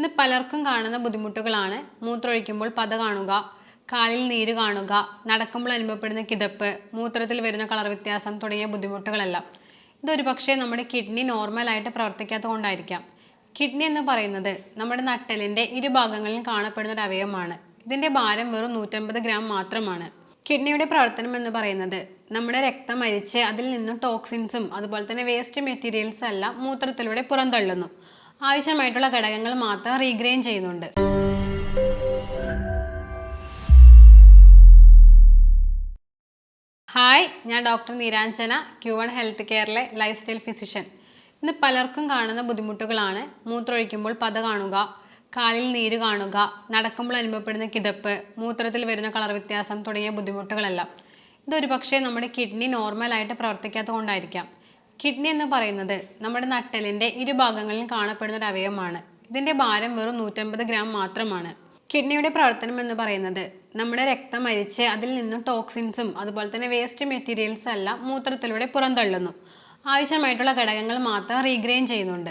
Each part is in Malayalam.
ഇന്ന് പലർക്കും കാണുന്ന ബുദ്ധിമുട്ടുകളാണ്. മൂത്രമൊഴിക്കുമ്പോൾ പത കാണുക കാലിൽ നീര് കാണുക നടക്കുമ്പോൾ അനുഭവപ്പെടുന്ന കിതപ്പ് മൂത്രത്തിൽ വരുന്ന കളർ വ്യത്യാസം തുടങ്ങിയ ബുദ്ധിമുട്ടുകളെല്ലാം. ഇതൊരു പക്ഷേ നമ്മുടെ കിഡ്നി നോർമലായിട്ട് പ്രവർത്തിക്കാത്തത് കൊണ്ടായിരിക്കാം. കിഡ്നി എന്ന് പറയുന്നത് നമ്മുടെ നട്ടലിന്റെ ഇരുഭാഗങ്ങളിലും കാണപ്പെടുന്ന ഒരു അവയവമാണ്. ഇതിന്റെ ഭാരം വെറും നൂറ്റമ്പത് ഗ്രാം മാത്രമാണ്. കിഡ്നിയുടെ പ്രവർത്തനം എന്ന് പറയുന്നത് നമ്മുടെ രക്തം അരിച്ച് അതിൽ നിന്നും ടോക്സിൻസും അതുപോലെ തന്നെ വേസ്റ്റ് മെറ്റീരിയൽസും എല്ലാം മൂത്രത്തിലൂടെ പുറന്തള്ളുന്നു. ആവശ്യമായിട്ടുള്ള ഘടകങ്ങൾ മാത്രം റീഗ്രെയിൻ ചെയ്യുന്നുണ്ട്. ഹായ് ഞാൻ doctor Niranjana Q one health കെയറിലെ lifestyle physician ഇന്ന് പലർക്കും കാണുന്ന ബുദ്ധിമുട്ടുകളാണ്. മൂത്രമൊഴിക്കുമ്പോൾ പത കാണുക കാലിൽ നീര് കാണുക നടക്കുമ്പോൾ അനുഭവപ്പെടുന്ന കിതപ്പ് മൂത്രത്തിൽ വരുന്ന കളർ വ്യത്യാസം തുടങ്ങിയ ബുദ്ധിമുട്ടുകളെല്ലാം. ഇതൊരു പക്ഷേ നമ്മുടെ കിഡ്നി നോർമലായിട്ട് പ്രവർത്തിക്കാത്തത് കൊണ്ടായിരിക്കാം കിഡ്നി എന്ന് പറയുന്നത് നമ്മുടെ നട്ടലിന്റെ ഇരുഭാഗങ്ങളിലും കാണപ്പെടുന്ന ഒരു അവയവമാണ്. ഇതിന്റെ ഭാരം വെറും നൂറ്റമ്പത് ഗ്രാം മാത്രമാണ്. കിഡ്നിയുടെ പ്രവർത്തനം എന്ന് പറയുന്നത് നമ്മുടെ രക്തം അരിച്ച് അതിൽ നിന്നും ടോക്സിൻസും അതുപോലെ തന്നെ വേസ്റ്റ് മെറ്റീരിയൽസ് എല്ലാം മൂത്രത്തിലൂടെ പുറന്തള്ളുന്നു. ആവശ്യമായിട്ടുള്ള ഘടകങ്ങൾ മാത്രം റീഗ്രെയിൻ ചെയ്യുന്നുണ്ട്.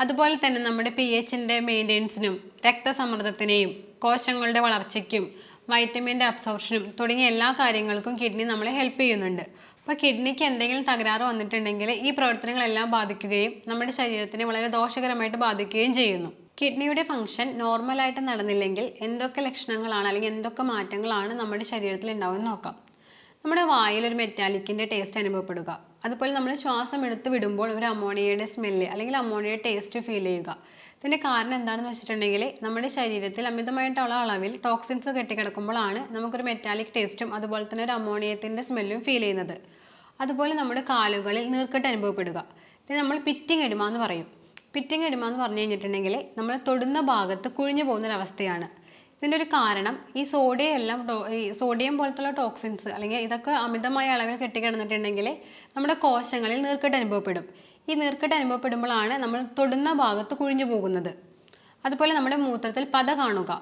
അതുപോലെ തന്നെ നമ്മുടെ പി എച്ചിന്റെ മെയിന്റെനൻസിനും രക്തസമ്മർദ്ദത്തിനെയും കോശങ്ങളുടെ വളർച്ചയ്ക്കും വൈറ്റമിന്റെ അബ്സോർപ്ഷനും തുടങ്ങിയ എല്ലാ കാര്യങ്ങൾക്കും കിഡ്നി നമ്മളെ ഹെൽപ്പ് ചെയ്യുന്നുണ്ട്. അപ്പോൾ കിഡ്നിക്ക് എന്തെങ്കിലും തകരാറ് വന്നിട്ടുണ്ടെങ്കിൽ ഈ പ്രവർത്തനങ്ങളെല്ലാം ബാധിക്കുകയും നമ്മുടെ ശരീരത്തിനെ വളരെ ദോഷകരമായിട്ട് ബാധിക്കുകയും ചെയ്യുന്നു. കിഡ്നിയുടെ ഫംഗ്ഷൻ നോർമലായിട്ട് നടന്നില്ലെങ്കിൽ എന്തൊക്കെ ലക്ഷണങ്ങളാണ് അല്ലെങ്കിൽ എന്തൊക്കെ മാറ്റങ്ങളാണ് നമ്മുടെ ശരീരത്തിൽ ഉണ്ടാവുമെന്ന് നോക്കാം. നമ്മുടെ വായിൽ ഒരു മെറ്റാലിക്കിന്റെ ടേസ്റ്റ് അനുഭവപ്പെടുക. അതുപോലെ നമ്മൾ ശ്വാസം എടുത്ത് വിടുമ്പോൾ ഒരു അമോണിയയുടെ സ്മെല്ല് അല്ലെങ്കിൽ അമോണിയയുടെ ടേസ്റ്റ് ഫീൽ ചെയ്യുക. ഇതിന്റെ കാരണം എന്താണെന്ന് വെച്ചിട്ടുണ്ടെങ്കിൽ നമ്മുടെ ശരീരത്തിൽ അമിതമായിട്ടുള്ള അളവിൽ ടോക്സിൻസ് കെട്ടിക്കിടക്കുമ്പോഴാണ് നമുക്കൊരു മെറ്റാലിക് ടേസ്റ്റും അതുപോലെ തന്നെ ഒരു അമോണിയത്തിന്റെ സ്മെല്ലും ഫീൽ ചെയ്യുന്നത്. അതുപോലെ നമ്മുടെ കാലുകളിൽ നീർക്കെട്ട് അനുഭവപ്പെടുക. ഇത് നമ്മൾ പിറ്റിങ് എഡിമ എന്ന് പറയും. പിറ്റിങ് എഡിമ എന്ന് പറഞ്ഞു കഴിഞ്ഞിട്ടുണ്ടെങ്കിൽ നമ്മൾ തൊടുന്ന ഭാഗത്ത് കുഴിഞ്ഞു പോകുന്നൊരവസ്ഥയാണ്. ഇതിന്റെ ഒരു കാരണം ഈ സോഡിയം എല്ലാം ഈ സോഡിയം പോലത്തുള്ള ടോക്സിൻസ് അല്ലെങ്കിൽ ഇതൊക്കെ അമിതമായ അളവിൽ കെട്ടിക്കിടന്നിട്ടുണ്ടെങ്കിൽ നമ്മുടെ കോശങ്ങളിൽ നീർക്കെട്ട് അനുഭവപ്പെടും. ഈ നീർക്കെട്ട് അനുഭവപ്പെടുമ്പോഴാണ് നമ്മൾ തൊടുന്ന ഭാഗത്ത് കുഴിഞ്ഞു പോകുന്നത്. അതുപോലെ നമ്മുടെ മൂത്രത്തിൽ പത കാണുക.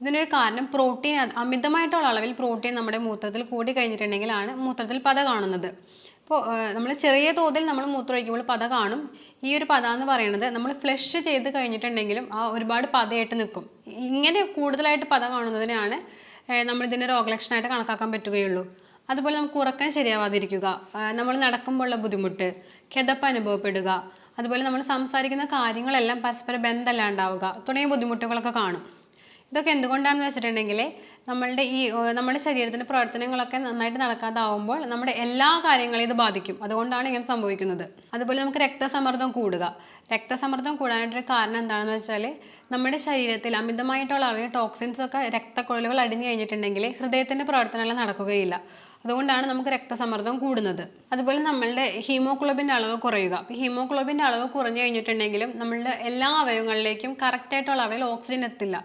ഇതിനൊരു കാരണം പ്രോട്ടീൻ അമിതമായിട്ടുള്ള അളവിൽ പ്രോട്ടീൻ നമ്മുടെ മൂത്രത്തിൽ കൂടി കഴിഞ്ഞിട്ടുണ്ടെങ്കിലാണ് മൂത്രത്തിൽ പത കാണുന്നത്. ഇപ്പോൾ നമ്മൾ ചെറിയ തോതിൽ നമ്മൾ മൂത്രമൊഴിക്കുമ്പോൾ പത കാണും. ഈ ഒരു പത എന്ന് പറയുന്നത് നമ്മൾ ഫ്ലഷ് ചെയ്ത് കഴിഞ്ഞിട്ടുണ്ടെങ്കിലും ആ ഒരുപാട് പതയായിട്ട് നിൽക്കും. ഇങ്ങനെ കൂടുതലായിട്ട് പത കാണുന്നതിനാണ് നമ്മളിതിന്റെ രോഗലക്ഷണമായിട്ട് കണക്കാക്കാൻ പറ്റുകയുള്ളൂ. അതുപോലെ നമുക്ക് ഉറക്കം ശരിയാവാതിരിക്കുക നമ്മൾ നടക്കുമ്പോഴുള്ള ബുദ്ധിമുട്ട് കിതപ്പ് അനുഭവപ്പെടുക അതുപോലെ നമ്മൾ സംസാരിക്കുന്ന കാര്യങ്ങളെല്ലാം പരസ്പര ബന്ധമല്ലാണ്ടാവുക തുടങ്ങിയ ബുദ്ധിമുട്ടുകളൊക്കെ കാണും. ഇതൊക്കെ എന്തുകൊണ്ടാണെന്ന് വെച്ചിട്ടുണ്ടെങ്കിൽ നമ്മളുടെ ഈ നമ്മുടെ ശരീരത്തിന്റെ പ്രവർത്തനങ്ങളൊക്കെ നന്നായിട്ട് നടക്കാതാവുമ്പോൾ നമ്മുടെ എല്ലാ കാര്യങ്ങളെയും ഇത് ബാധിക്കും. അതുകൊണ്ടാണ് ഇങ്ങനെ സംഭവിക്കുന്നത്. അതുപോലെ നമുക്ക് രക്തസമ്മർദ്ദം കൂടുക. രക്തസമ്മർദ്ദം കൂടാനായിട്ടൊരു കാരണം എന്താണെന്ന് വെച്ചാൽ നമ്മുടെ ശരീരത്തിൽ അമിതമായിട്ടുള്ള അളവിൽ ടോക്സിൻസ് ഒക്കെ രക്തക്കുഴലുകൾ അടിഞ്ഞു കഴിഞ്ഞിട്ടുണ്ടെങ്കിൽ ഹൃദയത്തിന്റെ പ്രവർത്തനങ്ങൾ നടക്കുകയില്ല. അതുകൊണ്ടാണ് നമുക്ക് രക്തസമ്മർദ്ദം കൂടുന്നത്. അതുപോലെ നമ്മളുടെ ഹീമോഗ്ലോബിന്റെ അളവ് കുറയുക. അപ്പോൾ ഹീമോഗ്ലോബിന്റെ അളവ് കുറഞ്ഞു കഴിഞ്ഞിട്ടുണ്ടെങ്കിലും നമ്മളുടെ എല്ലാ അവയവങ്ങളിലേക്കും കറക്റ്റായിട്ടുള്ള അളവിൽ ഓക്സിജൻ എത്തില്ല.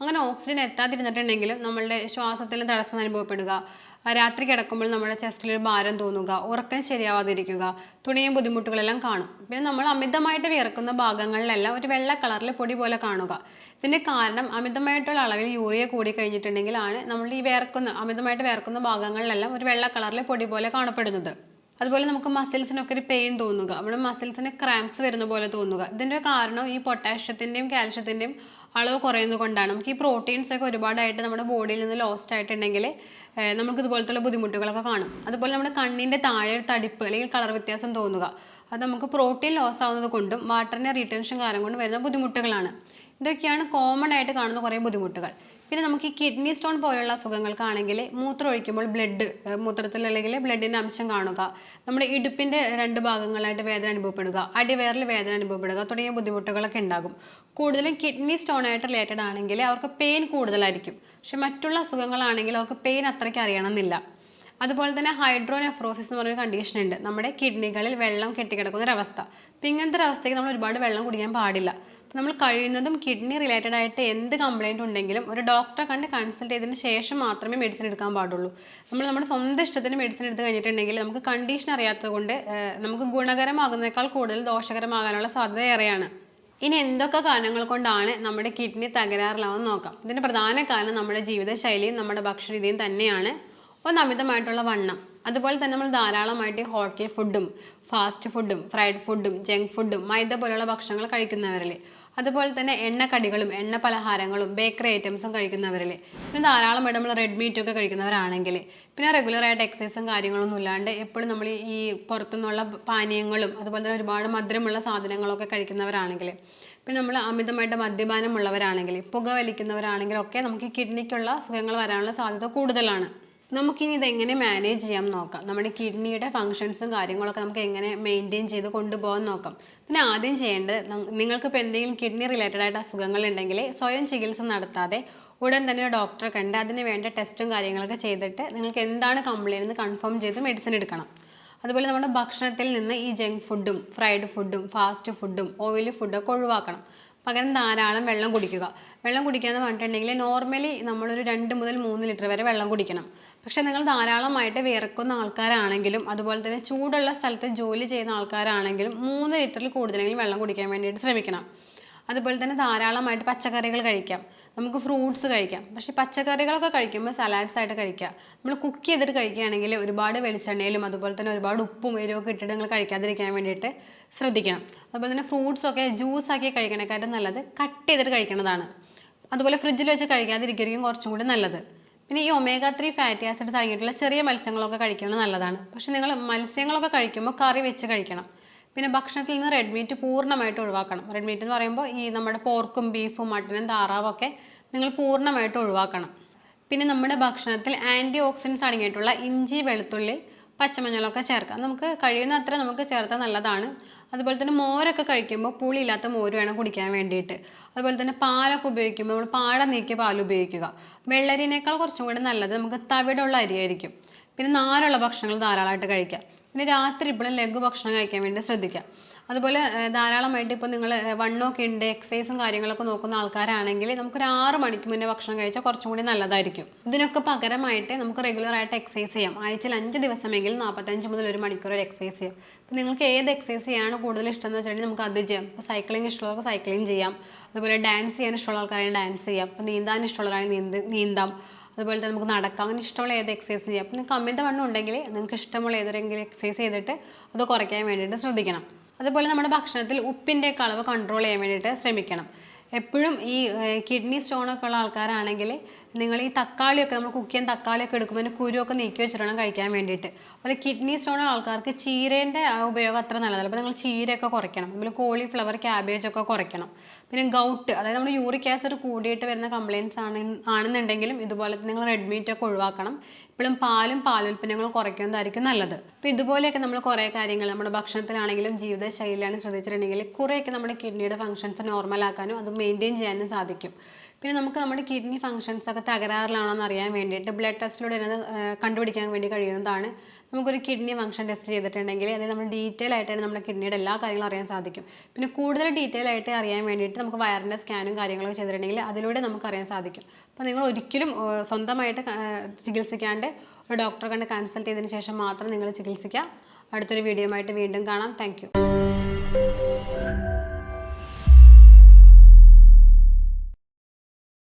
അങ്ങനെ ഓക്സിജൻ എത്താതിരുന്നിട്ടുണ്ടെങ്കിലും നമ്മളുടെ ശ്വാസത്തിൽ തടസ്സം അനുഭവപ്പെടുക. രാത്രി കിടക്കുമ്പോൾ നമ്മുടെ ചെസ്റ്റിൽ ഒരു ഭാരം തോന്നുക ഉറക്കം ശരിയാവാതിരിക്കുക തുടങ്ങിയ ബുദ്ധിമുട്ടുകളെല്ലാം കാണും. പിന്നെ നമ്മൾ അമിതമായിട്ട് വിയർക്കുന്ന ഭാഗങ്ങളിലെല്ലാം ഒരു വെള്ള കളറിൽ പൊടി പോലെ കാണുക. ഇതിന്റെ കാരണം അമിതമായിട്ടുള്ള അളവിൽ യൂറിയ കൂടി കഴിഞ്ഞിട്ടുണ്ടെങ്കിലാണ് നമ്മൾ ഈ വിയർക്കുന്ന അമിതമായിട്ട് വിയർക്കുന്ന ഭാഗങ്ങളിലെല്ലാം ഒരു വെള്ള കളറിൽ പൊടി പോലെ കാണപ്പെടുന്നത്. അതുപോലെ നമുക്ക് മസിൽസിനൊക്കെ ഒരു പെയിൻ തോന്നുക. നമ്മുടെ മസിൽസിന് ക്രാംസ് വരുന്ന പോലെ തോന്നുക. ഇതിന്റെ കാരണം ഈ പൊട്ടാഷ്യത്തിന്റെയും കാൽഷ്യത്തിന്റെയും അളവ് കുറയുന്നത് കൊണ്ടാണ്. നമുക്ക് ഈ പ്രോട്ടീൻസ് ഒക്കെ ഒരുപാടായിട്ട് നമ്മുടെ ബോഡിയിൽ നിന്ന് ലോസ്റ്റ് ആയിട്ടുണ്ടെങ്കിൽ നമുക്ക് ഇതുപോലത്തുള്ള ബുദ്ധിമുട്ടുകളൊക്കെ കാണും. അതുപോലെ നമ്മുടെ കണ്ണിന്റെ താഴെ ഒരു തടിപ്പ് അല്ലെങ്കിൽ കളർ വ്യത്യാസം തോന്നുക. അത് നമുക്ക് പ്രോട്ടീൻ ലോസ് ആവുന്നത് കൊണ്ടും വാട്ടറിന്റെ റീടെൻഷൻ കാരണം കൊണ്ടും വരുന്ന ബുദ്ധിമുട്ടുകളാണ്. ഇതൊക്കെയാണ് കോമൺ ആയിട്ട് കാണുന്ന കുറേ ബുദ്ധിമുട്ടുകൾ. പിന്നെ നമുക്ക് ഈ കിഡ്നി സ്റ്റോൺ പോലുള്ള അസുഖങ്ങൾക്കാണെങ്കിൽ മൂത്രം ഒഴിക്കുമ്പോൾ ബ്ലഡ് മൂത്രത്തിൽ അല്ലെങ്കിൽ ബ്ലഡിന്റെ അംശം കാണുക. നമ്മുടെ ഇടുപ്പിന്റെ രണ്ട് ഭാഗങ്ങളായിട്ട് വേദന അനുഭവപ്പെടുക അടിവയറിൽ വേദന അനുഭവപ്പെടുക തുടങ്ങിയ ബുദ്ധിമുട്ടുകളൊക്കെ ഉണ്ടാകും. കൂടുതലും കിഡ്നി സ്റ്റോൺ ആയിട്ട് റിലേറ്റഡ് ആണെങ്കിൽ അവർക്ക് പെയിൻ കൂടുതലായിരിക്കും. പക്ഷെ മറ്റുള്ള അസുഖങ്ങളാണെങ്കിൽ അവർക്ക് പെയിൻ അത്രയ്ക്ക് അറിയണമെന്നില്ല. അതുപോലെ തന്നെ ഹൈഡ്രോനെഫ്രോസിസ് എന്ന് പറഞ്ഞൊരു കണ്ടീഷൻ ഉണ്ട്. നമ്മുടെ കിഡ്നികളിൽ വെള്ളം കെട്ടിക്കിടക്കുന്ന ഒരവസ്ഥ അപ്പം ഇങ്ങനത്തെ ഒരു അവസ്ഥയ്ക്ക് നമ്മൾ ഒരുപാട് വെള്ളം കുടിക്കാൻ പാടില്ല. നമ്മൾ കഴിയുന്നതും കിഡ്നി റിലേറ്റഡ് ആയിട്ട് എന്ത് കംപ്ലൈന്റ് ഉണ്ടെങ്കിലും ഒരു ഡോക്ടറെ കണ്ട് കൺസൾട്ട് ചെയ്തതിന് ശേഷം മാത്രമേ മെഡിസിൻ എടുക്കാൻ പാടുള്ളൂ. നമ്മൾ നമ്മുടെ സ്വന്തം ഇഷ്ടത്തിന് മെഡിസിൻ എടുത്ത് കഴിഞ്ഞിട്ടുണ്ടെങ്കിൽ നമുക്ക് കണ്ടീഷൻ അറിയാത്തത് കൊണ്ട് നമുക്ക് ഗുണകരമാകുന്നതിനേക്കാൾ കൂടുതൽ ദോഷകരമാകാനുള്ള സാധ്യത ഏറെയാണ്. ഇനി എന്തൊക്കെ കാരണങ്ങൾ കൊണ്ടാണ് നമ്മുടെ കിഡ്നി തകരാറിലാവുമെന്ന് നോക്കാം. ഇതിന്റെ പ്രധാന കാരണം നമ്മുടെ ജീവിതശൈലിയും നമ്മുടെ ഭക്ഷണ രീതിയും തന്നെയാണ്. ഒന്ന് അമിതമായിട്ടുള്ള വണ്ണം. അതുപോലെ തന്നെ നമ്മൾ ധാരാളമായിട്ട് ഹോട്ടൽ ഫുഡും ഫാസ്റ്റ് ഫുഡും ഫ്രൈഡ് ഫുഡും ജങ്ക് ഫുഡും മൈദ പോലുള്ള ഭക്ഷണങ്ങൾ കഴിക്കുന്നവരിൽ. അതുപോലെ തന്നെ എണ്ണക്കടികളും എണ്ണ പലഹാരങ്ങളും ബേക്കറി ഐറ്റംസും കഴിക്കുന്നവരിൽ. പിന്നെ ധാരാളമായിട്ട് നമ്മൾ റെഡ് മീറ്റ് ഒക്കെ കഴിക്കുന്നവരാണെങ്കിൽ. പിന്നെ റെഗുലറായിട്ട് എക്സസൈസും കാര്യങ്ങളൊന്നും ഇല്ലാണ്ട് എപ്പോഴും നമ്മൾ ഈ പുറത്തുനിന്നുള്ള പാനീയങ്ങളും അതുപോലെ തന്നെ ഒരുപാട് മധുരമുള്ള സാധനങ്ങളൊക്കെ കഴിക്കുന്നവരാണെങ്കിൽ. പിന്നെ നമ്മൾ അമിതമായിട്ട് മദ്യപാനമുള്ളവരാണെങ്കിൽ പുക വലിക്കുന്നവരാണെങ്കിലൊക്കെ നമുക്ക് കിഡ്നിക്കുള്ള അസുഖങ്ങൾ വരാനുള്ള സാധ്യത കൂടുതലാണ്. നമുക്കിനി ഇതെങ്ങനെ മാനേജ് ചെയ്യാം നോക്കാം. നമ്മുടെ കിഡ്നിയുടെ ഫങ്ഷൻസും കാര്യങ്ങളൊക്കെ നമുക്ക് എങ്ങനെ മെയിന്റെയിൻ ചെയ്ത് കൊണ്ടുപോകാൻ നോക്കാം. പിന്നെ ആദ്യം ചെയ്യേണ്ടത് നിങ്ങൾക്കിപ്പോൾ എന്തെങ്കിലും കിഡ്നി റിലേറ്റഡ് ആയിട്ട് അസുഖങ്ങൾ ഉണ്ടെങ്കിൽ സ്വയം ചികിത്സ നടത്താതെ ഉടൻ തന്നെ ഒരു ഡോക്ടറെ കണ്ട് അതിന് വേണ്ട ടെസ്റ്റും കാര്യങ്ങളൊക്കെ ചെയ്തിട്ട് നിങ്ങൾക്ക് എന്താണ് കംപ്ലയിന്റ് എന്ന് കൺഫേം ചെയ്ത് മെഡിസിൻ എടുക്കണം. അതുപോലെ നമ്മുടെ ഭക്ഷണത്തിൽ നിന്ന് ഈ ജങ്ക് ഫുഡും ഫ്രൈഡ് ഫുഡും ഫാസ്റ്റ് ഫുഡും ഓയിലി ഫുഡൊക്കെ ഒഴിവാക്കണം. പകരം ധാരാളം വെള്ളം കുടിക്കുക. വെള്ളം കുടിക്കുക എന്ന് പറഞ്ഞിട്ടുണ്ടെങ്കിൽ നോർമലി നമ്മളൊരു രണ്ട് മുതൽ മൂന്ന് ലിറ്റർ വരെ വെള്ളം കുടിക്കണം. പക്ഷെ നിങ്ങൾ ധാരാളമായിട്ട് വിയർക്കുന്ന ആൾക്കാരാണെങ്കിലും അതുപോലെ തന്നെ ചൂടുള്ള സ്ഥലത്ത് ജോലി ചെയ്യുന്ന ആൾക്കാരാണെങ്കിലും മൂന്ന് ലിറ്ററിൽ കൂടുതലെങ്കിലും വെള്ളം കുടിക്കാൻ വേണ്ടിയിട്ട് ശ്രമിക്കണം. അതുപോലെ തന്നെ ധാരാളമായിട്ട് പച്ചക്കറികൾ കഴിക്കാം. നമുക്ക് ഫ്രൂട്ട്സ് കഴിക്കാം. പക്ഷേ പച്ചക്കറികളൊക്കെ കഴിക്കുമ്പോൾ സലാഡ്സ് ആയിട്ട് കഴിക്കുക. നമ്മൾ കുക്ക് ചെയ്തിട്ട് കഴിക്കുകയാണെങ്കിൽ ഒരുപാട് വെളിച്ചെണ്ണയിലും അതുപോലെ തന്നെ ഒരുപാട് ഉപ്പും എരിവൊക്കെ ഇട്ടിട്ട് നിങ്ങൾ കഴിക്കാതിരിക്കാൻ വേണ്ടിയിട്ട് ശ്രദ്ധിക്കണം. അതുപോലെ തന്നെ ഫ്രൂട്ട്സൊക്കെ ജ്യൂസ് ആക്കി കഴിക്കണേക്കാട്ടും നല്ലത് കട്ട് ചെയ്തിട്ട് കഴിക്കുന്നതാണ് അതുപോലെ ഫ്രിഡ്ജിൽ വെച്ച് കഴിക്കാതിരിക്കുകയും കുറച്ചും കൂടി നല്ലത്. പിന്നെ ഈ ഒമേഗ ത്രീ ഫാറ്റി ആസിഡ് അടങ്ങിയിട്ടുള്ള ചെറിയ മത്സ്യങ്ങളൊക്കെ കഴിക്കുന്നത് നല്ലതാണ്. പക്ഷെ നിങ്ങൾ മത്സ്യങ്ങളൊക്കെ കഴിക്കുമ്പോൾ കറി വെച്ച് കഴിക്കണം. പിന്നെ ഭക്ഷണത്തിൽ നിന്ന് റെഡ് മീറ്റ് പൂർണമായിട്ട് ഒഴിവാക്കണം. റെഡ് മീറ്റ് എന്ന് പറയുമ്പോൾ ഈ നമ്മുടെ പോർക്കും ബീഫും മട്ടനും താറാവും ഒക്കെ നിങ്ങൾ പൂർണമായിട്ട് ഒഴിവാക്കണം. പിന്നെ നമ്മുടെ ഭക്ഷണത്തിൽ ആന്റി ഓക്സിഡൻസ് അടങ്ങിയിട്ടുള്ള ഇഞ്ചി വെളുത്തുള്ളി പച്ചമഞ്ഞളൊക്കെ ചേർക്കാം. നമുക്ക് കഴിയുന്ന അത്ര നമുക്ക് ചേർത്താൽ നല്ലതാണ്. അതുപോലെ തന്നെ മോരൊക്കെ കഴിക്കുമ്പോൾ പുളിയില്ലാത്ത മോര് വേണം കുടിക്കാൻ വേണ്ടിയിട്ട്. അതുപോലെ തന്നെ പാലൊക്കെ ഉപയോഗിക്കുമ്പോൾ നമ്മൾ പാട നീക്കിയ പാൽ ഉപയോഗിക്കുക. വെള്ളരിനേക്കാൾ കുറച്ചും കൂടി നല്ലത് നമുക്ക് തവിടുള്ള അരിയായിരിക്കും പിന്നെ നാരുള്ള ഭക്ഷണങ്ങൾ ധാരാളമായിട്ട് കഴിക്കാം. പിന്നെ രാത്രി ഇപ്പോഴും ലഘു ഭക്ഷണം കഴിക്കാൻ വേണ്ടി ശ്രദ്ധിക്കാം അതുപോലെ ധാരാളമായിട്ട് ഇപ്പോൾ നിങ്ങൾ വണ്ണമൊക്കെ ഉണ്ട് എക്സസൈസും കാര്യങ്ങളൊക്കെ നോക്കുന്ന ആൾക്കാരാണെങ്കിൽ നമുക്കൊരു ആറ് മണിക്ക് മുന്നേ ഭക്ഷണം കഴിച്ചാൽ കുറച്ചും കൂടി നല്ലതായിരിക്കും. ഇതിനൊക്കെ പകരമായിട്ട് നമുക്ക് റെഗുലറായിട്ട് എക്സസൈസ് ചെയ്യാം. ആഴ്ചയിൽ അഞ്ച് ദിവസമെങ്കിൽ നാൽപ്പത്തഞ്ച് മുതൽ ഒരു മണിക്കൂർ വരെ എക്സസൈസ് ചെയ്യാം. അപ്പോൾ നിങ്ങൾക്ക് ഏത് എക്സസൈസ് ചെയ്യാനാണ് കൂടുതൽ ഇഷ്ടം എന്ന് വെച്ചിട്ടുണ്ടെങ്കിൽ നമുക്ക് അത് ചെയ്യാം. ഇപ്പോൾ സൈക്ലിംഗ് ഇഷ്ടമുള്ളവർക്ക് സൈക്ലിംഗ് ചെയ്യാം. അതുപോലെ ഡാൻസ് ചെയ്യാൻ ഇഷ്ടമുള്ള ആൾക്കാരാണെങ്കിൽ ഡാൻസ് ചെയ്യാം. അപ്പോൾ നീന്താൻ ഇഷ്ടമുള്ളവരാണെങ്കിൽ നീന്ത് നീന്താം. അതുപോലെ തന്നെ നമുക്ക് നടക്കാം. അങ്ങനെ ഇഷ്ടമുള്ള ഏത് എക്സസൈസ് ചെയ്യാം. അപ്പോൾ നിങ്ങൾക്ക് അമിത വണ്ണം ഉണ്ടെങ്കിൽ നിങ്ങൾക്ക് ഇഷ്ടമുള്ള ഏതെങ്കിലും എക്സസൈസ് ചെയ്തിട്ട് അത് കുറയ്ക്കാൻ വേണ്ടിയിട്ട് ശ്രദ്ധിക്കണം. അതുപോലെ നമ്മുടെ ഭക്ഷണത്തിൽ ഉപ്പിന്റെ അളവ് കൺട്രോൾ ചെയ്യാൻ വേണ്ടിയിട്ട് ശ്രമിക്കണം. എപ്പോഴും ഈ കിഡ്നി സ്റ്റോണൊക്കെ ഉള്ള ആൾക്കാരാണെങ്കിൽ നിങ്ങൾ ഈ തക്കാളിയൊക്കെ നമ്മൾ കുക്ക് ചെയ്യാൻ തക്കാളിയൊക്കെ എടുക്കുമ്പോൾ അതിന്റെ കുരുവൊക്കെ നീക്കി വെച്ചിട്ട് കഴിക്കാൻ വേണ്ടിയിട്ട്. അതുപോലെ കിഡ്നി സ്റ്റോൺ ആൾക്കാർക്ക് ചീരേന്റെ ഉപയോഗം അത്ര നല്ലതല്ല. അപ്പോൾ നിങ്ങൾ ചീരയൊക്കെ കുറയ്ക്കണം. അതുപോലെ കോളിഫ്ലവർ ക്യാബേജ് ഒക്കെ കുറയ്ക്കണം. പിന്നെ ഗൗട്ട് അതായത് നമ്മൾ യൂറിക് ആസിഡ് കൂടിയിട്ട് വരുന്ന കംപ്ലയിൻസ് ആണ് ആണെന്നുണ്ടെങ്കിലും ഇതുപോലെ നിങ്ങൾ റെഡ് മീറ്റ് ഒക്കെ ഒഴിവാക്കണം. ഇപ്പോഴും പാലും പാലുൽപ്പന്നങ്ങളും കുറയ്ക്കുന്നതായിരിക്കും നല്ലത്. അപ്പോൾ ഇതുപോലെയൊക്കെ നമ്മൾ കുറേ കാര്യങ്ങൾ നമ്മുടെ ഭക്ഷണത്തിലാണെങ്കിലും ജീവിതശൈലിയിലാണ് ശ്രദ്ധിച്ചിട്ടുണ്ടെങ്കിൽ കുറേയൊക്കെ നമ്മുടെ കിഡ്നിയുടെ ഫങ്ഷൻസ് നോർമലാക്കാനും അത് മെയിന്റെയിൻ ചെയ്യാനും സാധിക്കും. പിന്നെ നമുക്ക് നമ്മുടെ കിഡ്നി ഫങ്ഷൻസ് ഒക്കെ തകരാറിലാണോ എന്ന് അറിയാൻ വേണ്ടിയിട്ട് ബ്ലഡ് ടെസ്റ്റിലൂടെ തന്നെ കണ്ടുപിടിക്കാൻ വേണ്ടി കഴിയുന്നതാണ്. നമുക്കൊരു കിഡ്നി ഫങ്ഷൻ ടെസ്റ്റ് ചെയ്തിട്ടുണ്ടെങ്കിൽ അതായത് നമ്മൾ ഡീറ്റെയിൽ ആയിട്ട് തന്നെ നമ്മുടെ കിഡ്നിയുടെ എല്ലാ കാര്യങ്ങളും അറിയാൻ സാധിക്കും. പിന്നെ കൂടുതൽ ഡീറ്റെയിൽ ആയിട്ട് അറിയാൻ വേണ്ടിയിട്ട് നമുക്ക് വയറിന്റെ സ്കാനും കാര്യങ്ങളൊക്കെ ചെയ്തിട്ടുണ്ടെങ്കിൽ അതിലൂടെ നമുക്ക് അറിയാൻ സാധിക്കും. അപ്പോൾ നിങ്ങൾ ഒരിക്കലും സ്വന്തമായിട്ട് ചികിത്സിക്കാണ്ട് ഒരു ഡോക്ടറെ കണ്ട് കൺസൾട്ട് ചെയ്തതിന് ശേഷം മാത്രം നിങ്ങൾ ചികിത്സിക്കുക. അടുത്തൊരു വീഡിയോ ആയിട്ട് വീണ്ടും കാണാം. താങ്ക്